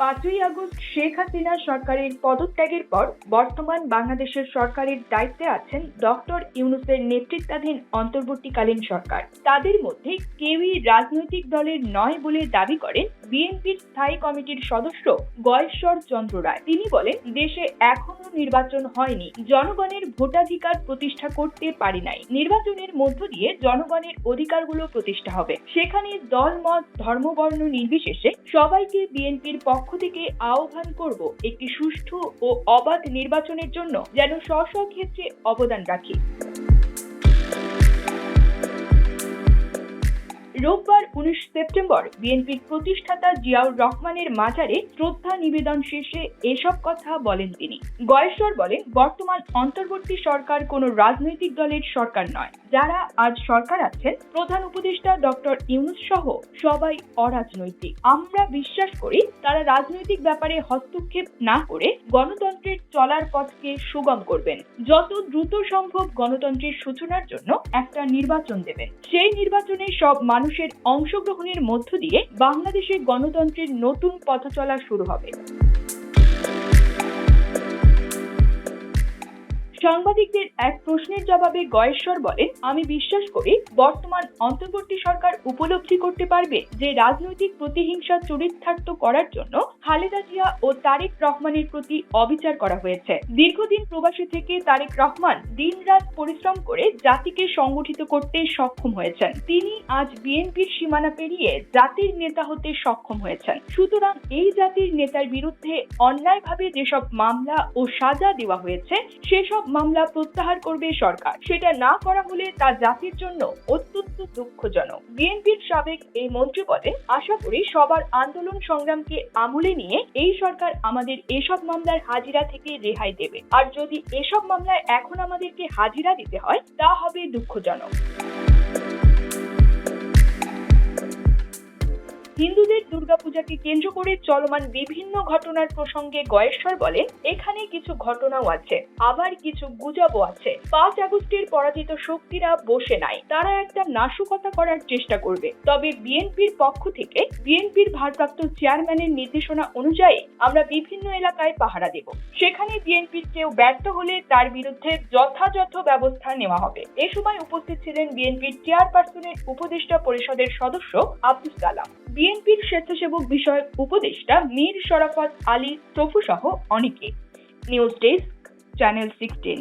পাঁচই আগস্ট শেখ হাসিনা সরকারের পদত্যাগের পর বর্তমান বাংলাদেশের সরকারের দায়িত্বে আছেন ডক্টর ইউনুসের নেতৃত্বাধীন অন্তর্বর্তীকালীন সরকার। তাদের মধ্যে কেউই রাজনৈতিক দলের নয় বলে দাবি করেন বিএনপির স্থায়ী কমিটির সদস্য গয়েশ্বর চন্দ্র রায়। তিনি বলেন, দেশে এখনও নির্বাচন হয়নি। জনগণের ভোটাধিকার প্রতিষ্ঠা করতে পারি নাই। নির্বাচনের মধ্য দিয়ে জনগণের অধিকারগুলো প্রতিষ্ঠা হবে। সেখানে দল মত ধর্মবর্ণ নির্বিশেষে সবাইকে বিএনপির পক্ষ থেকে আহ্বান করব একটি সুষ্ঠু ও অবাধ নির্বাচনের জন্য যেন স্ব ক্ষেত্রে অবদান রাখি। রোববার উনিশ সেপ্টেম্বর বিএনপির প্রতিষ্ঠাতা জিয়াউর রহমানের মাজারে শ্রদ্ধা নিবেদন শেষে এসব কথা বলেন তিনি। গয়েশ্বর বলেন, বর্তমান অন্তর্বর্তী সরকার কোনো রাজনৈতিক দলের সরকার নয়। যারা আজ সরকার আছেন, প্রধান উপদেষ্টা ডক্টর ইউনুস সহ সবাই অরাজনৈতিক। আমরা বিশ্বাস করি, তারা রাজনৈতিক ব্যাপারে হস্তক্ষেপ না করে গণতন্ত্রের চলার পথকে সুগম করবেন। যত দ্রুত সম্ভব গণতন্ত্রের সূচনার জন্য একটা নির্বাচন দেবেন। সেই নির্বাচনে সব মানুষের অংশগ্রহণের মধ্য দিয়ে বাংলাদেশে গণতন্ত্রের নতুন পথ চলা শুরু হবে। সাংবাদিকদের এক প্রশ্নের জবাবে গয়েশ্বর বলেন, আমি বিশ্বাস করি বর্তমান অন্তর্বর্তী সরকার উপলব্ধি করতে পারবে যে রাজনৈতিক প্রতিহিংসা চরিতার্থ করার জন্য খালেদা জিয়া ও তারেক রহমানের প্রতি অবিচার করা হয়েছে। দীর্ঘদিন প্রবাসী থেকে তারেক রহমান দিনরাত পরিশ্রম করে জাতিকে সংগঠিত করতে সক্ষম হয়েছেন। তিনি আজ বিএনপির সীমানা পেরিয়ে জাতির নেতা হতে সক্ষম হয়েছেন। সুতরাং এই জাতির নেতার বিরুদ্ধে অন্যায়ভাবে যেসব মামলা ও সাজা দেওয়া হয়েছে, সেসব মামলা প্রত্যাহার করবে সরকার। সেটা না করা হলে তা জাতির জন্য অত্যন্ত দুঃখজনক। বিএনপির সাবেক এই মন্ত্রী বলেন আশা করি সবার আন্দোলন সংগ্রামকে আমলে নিয়ে এই সরকার আমাদের এসব মামলার হাজিরা থেকে রেহাই দেবে। আর যদি এসব মামলায় এখন আমাদেরকে হাজিরা দিতে হয়, তা হবে দুঃখজনক। হিন্দুদের দুর্গাপূজাকে কেন্দ্র করে চলমান বিভিন্ন ঘটনার প্রসঙ্গে গয়েশ্বর বলেন এখানে কিছু ঘটনাও আছে, আবার কিছু গুজবও আছে। পাঁচ আগস্টের পরাজিত শক্তিরা বসে নাই। তারা একটা নাশকতা করার চেষ্টা করবে। তবে বিএনপির পক্ষ থেকে, বিএনপির ভারপ্রাপ্ত চেয়ারম্যানের নির্দেশনা অনুযায়ী আমরা বিভিন্ন এলাকায় পাহারা দেব। সেখানে বিএনপির কেউ ব্যর্থ হলে তার বিরুদ্ধে যথাযথ ব্যবস্থা নেওয়া হবে। এ সময় উপস্থিত ছিলেন বিএনপির চেয়ারপারসনের উপদেষ্টা পরিষদের সদস্য আব্দুল কালাম। বিএনপির স্বেচ্ছাসেবক বিষয়ক উপদেষ্টা মীর শরাফত আলী তফু সহ অনেকে। News desk channel sixteen.